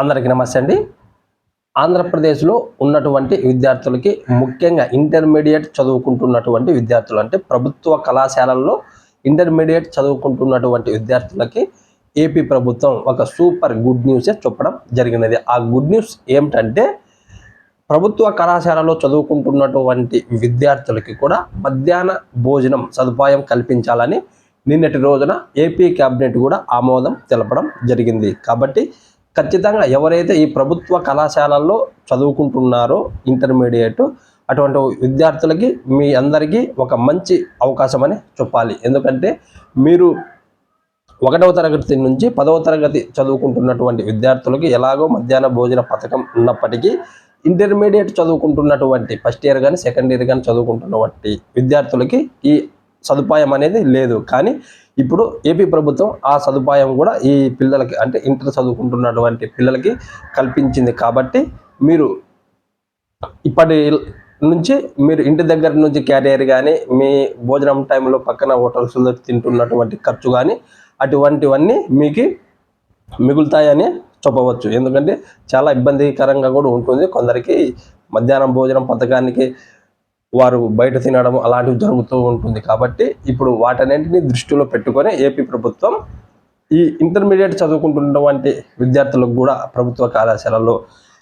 అందరికీ నమస్తే అండి. ఆంధ్రప్రదేశ్లో ఉన్నటువంటి విద్యార్థులకి ముఖ్యంగా ఇంటర్మీడియట్ చదువుకుంటున్నటువంటి విద్యార్థులు అంటే ప్రభుత్వ కళాశాలల్లో ఇంటర్మీడియట్ చదువుకుంటున్నటువంటి విద్యార్థులకి ఏపీ ప్రభుత్వం ఒక సూపర్ గుడ్ న్యూసే చెప్పడం జరిగినది. ఆ గుడ్ న్యూస్ ఏమిటంటే ప్రభుత్వ కళాశాలలో చదువుకుంటున్నటువంటి విద్యార్థులకి కూడా మధ్యాహ్న భోజనం సదుపాయం కల్పించాలని నిన్నటి రోజున ఏపీ కేబినెట్ కూడా ఆమోదం తెలపడం జరిగింది. కాబట్టి ఖచ్చితంగా ఎవరైతే ఈ ప్రభుత్వ కళాశాలల్లో చదువుకుంటున్నారో ఇంటర్మీడియట్ అటువంటి విద్యార్థులకి మీ అందరికీ ఒక మంచి అవకాశం అని చెప్పాలి. ఎందుకంటే మీరు ఒకటవ తరగతి నుంచి పదవ తరగతి చదువుకుంటున్నటువంటి విద్యార్థులకి ఎలాగో మధ్యాహ్న భోజన పథకం ఉన్నప్పటికీ ఇంటర్మీడియట్ చదువుకుంటున్నటువంటి ఫస్ట్ ఇయర్ కానీ సెకండ్ ఇయర్ కానీ చదువుకుంటున్నటువంటి విద్యార్థులకి ఈ సదుపాయం అనేది లేదు. కానీ ఇప్పుడు ఏపీ ప్రభుత్వం ఆ సదుపాయం కూడా ఈ పిల్లలకి అంటే ఇంటర్ చదువుకుంటున్నటువంటి పిల్లలకి కల్పించింది. కాబట్టి మీరు ఇప్పటి నుంచి మీరు ఇంటి దగ్గర నుంచి క్యారియర్ కానీ మీ భోజనం టైంలో పక్కన హోటల్స్లో తింటున్నటువంటి ఖర్చు కానీ అటువంటివన్నీ మీకు మిగులుతాయని చెప్పవచ్చు. ఎందుకంటే చాలా ఇబ్బందికరంగా కూడా ఉంటుంది. కొందరికి మధ్యాహ్నం భోజనం పథకానికి వారు బయట తినడం అలాంటివి జరుగుతూ ఉంటుంది కాబట్టి ఇప్పుడు వాటన్నింటినీ దృష్టిలో పెట్టుకొని ఏపీ ప్రభుత్వం ఈ ఇంటర్మీడియట్ చదువుకుంటున్నటువంటి విద్యార్థులకు కూడా ప్రభుత్వ కళాశాలలో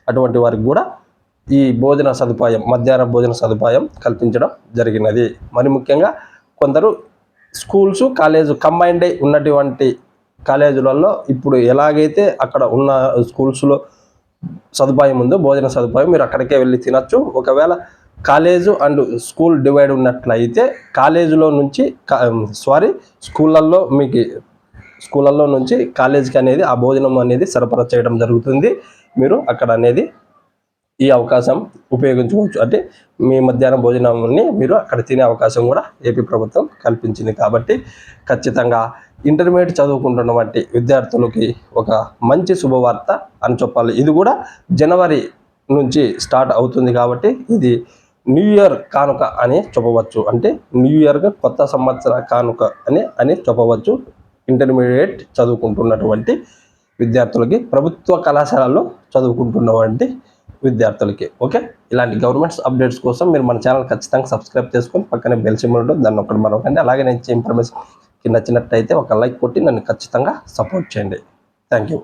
అటువంటి వారికి కూడా ఈ భోజన సదుపాయం మధ్యాహ్న భోజన సదుపాయం కల్పించడం జరిగినది. మరి ముఖ్యంగా కొందరు స్కూల్స్ కాలేజ్ కంబైన్డ్ అయి ఉన్నటువంటి కాలేజీలలో ఇప్పుడు ఎలాగైతే అక్కడ ఉన్న స్కూల్స్లో సదుపాయం ఉందో భోజన సదుపాయం మీరు అక్కడికే వెళ్ళి తినచ్చు. ఒకవేళ కాలేజు అండ్ స్కూల్ డివైడ్ ఉన్నట్లయితే కాలేజీలో నుంచి సారీ స్కూళ్ళల్లో మీకు స్కూళ్ళల్లో నుంచి కాలేజీకి అనేది ఆ భోజనం అనేది సరఫరా చేయడం జరుగుతుంది. మీరు అక్కడ అనేది ఈ అవకాశం ఉపయోగించుకోవచ్చు. అంటే మీ మధ్యాహ్నం భోజనాన్ని మీరు అక్కడ తినే అవకాశం కూడా ఏపీ ప్రభుత్వం కల్పించింది కాబట్టి ఖచ్చితంగా ఇంటర్మీడియట్ చదువుకుంటున్నటువంటి విద్యార్థులకి ఒక మంచి శుభవార్త అని చెప్పాలి. ఇది కూడా జనవరి నుంచి స్టార్ట్ అవుతుంది కాబట్టి ఇది న్యూ ఇయర్ కానుక అని చెప్పవచ్చు. అంటే న్యూ ఇయర్గా కొత్త సంవత్సర కానుక అని అని చెప్పవచ్చు. ఇంటర్మీడియట్ చదువుకుంటున్నటువంటి విద్యార్థులకి ప్రభుత్వ కళాశాలలో చదువుకుంటున్నటువంటి విద్యార్థులకి. ఓకే ఇలాంటి గవర్నమెంట్స్ అప్డేట్స్ కోసం మీరు మన ఛానల్ ఖచ్చితంగా సబ్స్క్రైబ్ చేసుకొని పక్కనే బెల్ సింబల్ ఉంటుంది. దాన్ని ఒకటి మరొకండి అలాగే నేను ఇచ్చే ఇన్ఫర్మేషన్ నచ్చినట్టయితే ఒక లైక్ కొట్టి నన్ను ఖచ్చితంగా సపోర్ట్ చేయండి. Thank you